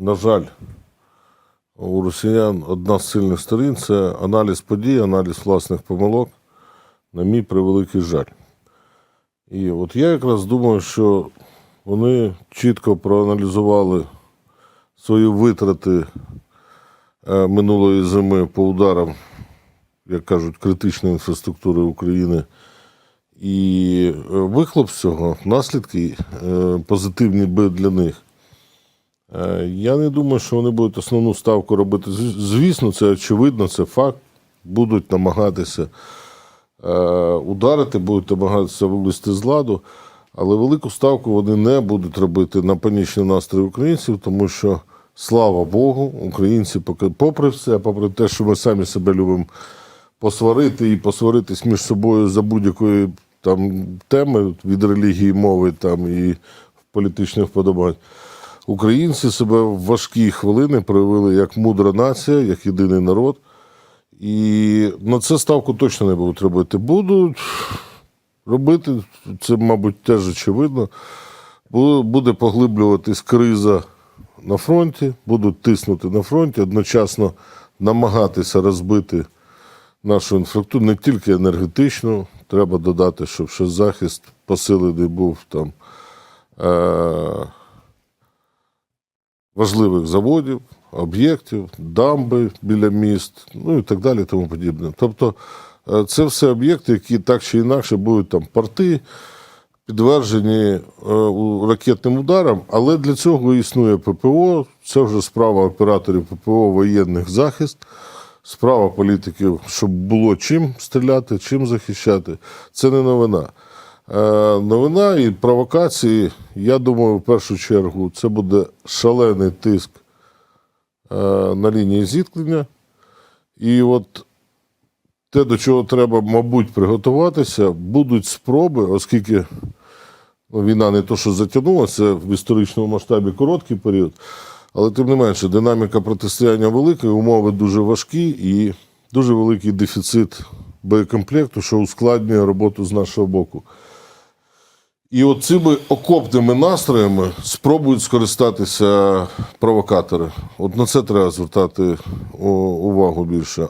на жаль, у росіян одна з сильних сторін це аналіз подій, аналіз власних помилок, на мій превеликий жаль. І от я якраз думаю, що вони чітко проаналізували свої витрати е, минулої зими по ударам, як кажуть, критичної інфраструктури України. І вихлоп з цього, наслідки е, позитивні би для них. Е, Я не думаю, що вони будуть основну ставку робити. Звісно, це очевидно, це факт. Будуть намагатися е, ударити, будуть намагатися вивести з ладу, але велику ставку вони не будуть робити на панічні настрої українців, тому що, слава Богу, українці, попри все, попри те, що ми самі себе любимо посварити і посваритись між собою за будь-якої там теми від релігії, мови там і політичних вподобань. Українці себе в важкі хвилини проявили як мудра нація, як єдиний народ. І на це ставку точно не будуть робити. Будуть робити, це, мабуть, теж очевидно. Буде поглиблюватись криза на фронті, будуть тиснути на фронті, одночасно намагатися розбити нашу інфраструктуру, не тільки енергетичну. Треба додати, щоб ще захист посилений був там е- важливих заводів, об'єктів, дамби біля міст, ну і так далі, тому подібне. Тобто е, це все об'єкти, які так чи інакше будуть там порти, підтверджені е, ракетним ударам, але для цього існує ППО. Це вже справа операторів ППО, воєнних захист, справа політиків, щоб було чим стріляти, чим захищати. Це не новина. Е, Новина і провокації, я думаю, в першу чергу, це буде шалений тиск е, на лінії зіткнення. І от те, до чого треба, мабуть, приготуватися, будуть спроби, оскільки ну, війна не то, що затягнулася в історичному масштабі короткий період, але тим не менше, динаміка протистояння велика, умови дуже важкі і дуже великий дефіцит боєкомплекту, що ускладнює роботу з нашого боку. І оцими окопними настроями спробують скористатися провокатори. От на це треба звертати увагу більше.